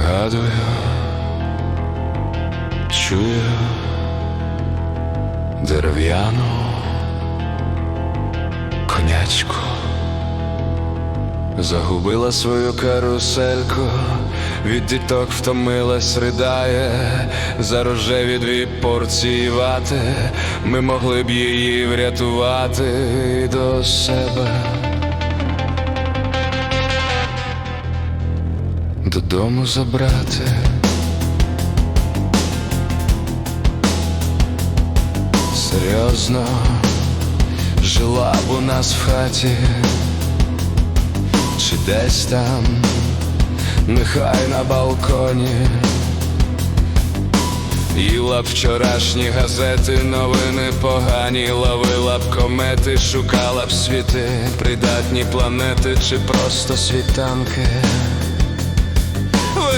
Пригадую, чую дерев'яну конячку, загубила свою карусельку, від діток втомилась, ридає, за рожеві дві порції вати, ми могли б її врятувати до себе. Додому забрати. Серйозно жила б у нас в хаті, чи десь там, нехай на балконі. Їла б вчорашні газети, новини погані, ловила б комети, шукала б світи, придатні планети чи просто світанки.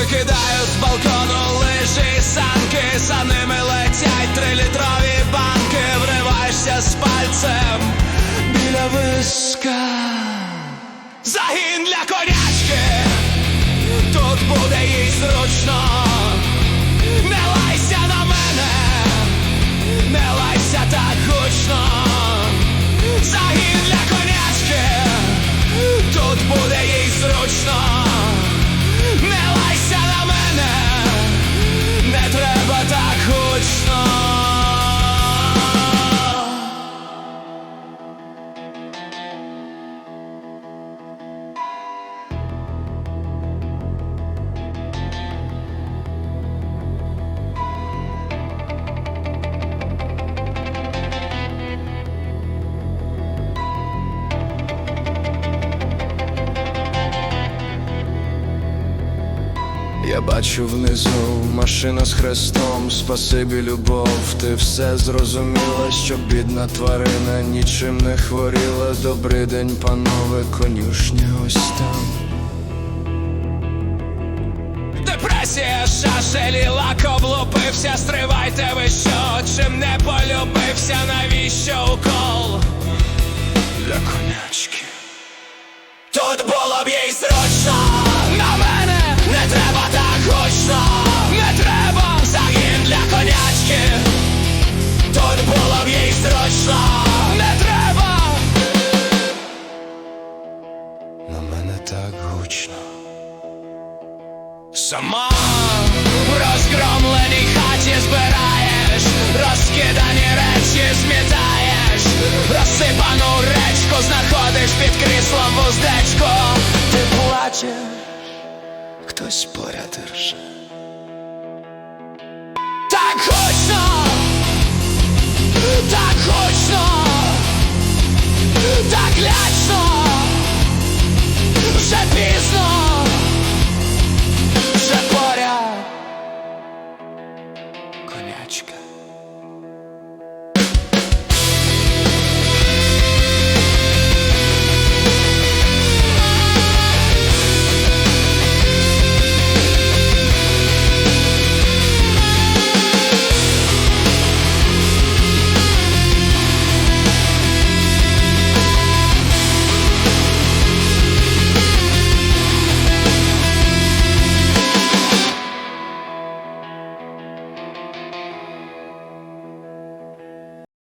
Викидають з балкону лижі санки, за ними летять трилітрові банки, вриваєшся з пальцем біля виска. Загін для конячки, тут буде їй зручно. Бачу внизу. Машина з хрестом, спасибі, любов, ти все зрозуміла, що бідна тварина нічим не хворіла. Добрий день, панове, конюшня, ось там. Депресія шашелі, лак облупився, стривайте ви що, чим не полюбився, навіщо укол? Для конячки? Тут було б їй зручно Сама в розгромленій хаті збираєш Розкидані речі змітаєш Розсипану речку знаходиш під кріслом вуздечко. Ти плачеш, хтось поряд рже. Так гучно, так гучно, так лячно frenética.